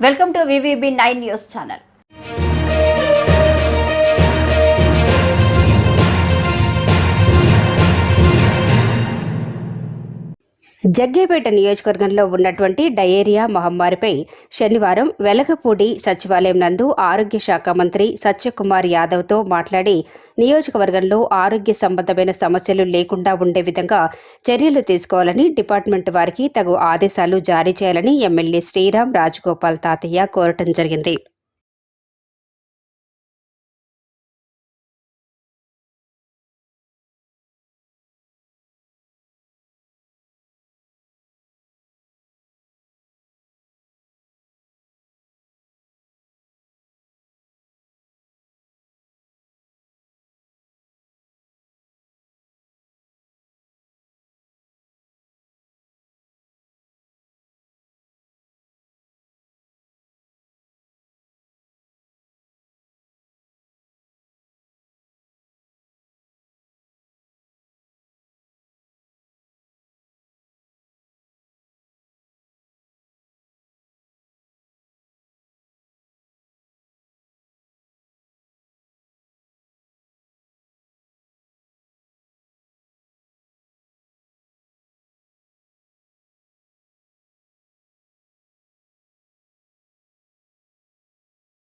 welcome to VVB nine news channel Jaggepeta నియోజకవర్గంలో ఉన్నటువంటి diarrhoea మహమ్మారిపై శనివారం వెలగపూడి సచివాలయం నందు ఆరోగ్య శాఖ మంత్రి సత్యకుమార్ యాదవ్తో మాట్లాడి నియోజకవర్గంలో ఆరోగ్య సంబంధమైన సమస్యలు లేకుండా ఉండే విధంగా చర్యలు తీసుకోవాలని డిపార్ట్మెంట్ వారికి తగు ఆదేశాలు జారీ చేయాలని ఎమ్మెల్యే శ్రీరామ్ రాజగోపాల్ తాతయ్య కోరటం జరిగింది.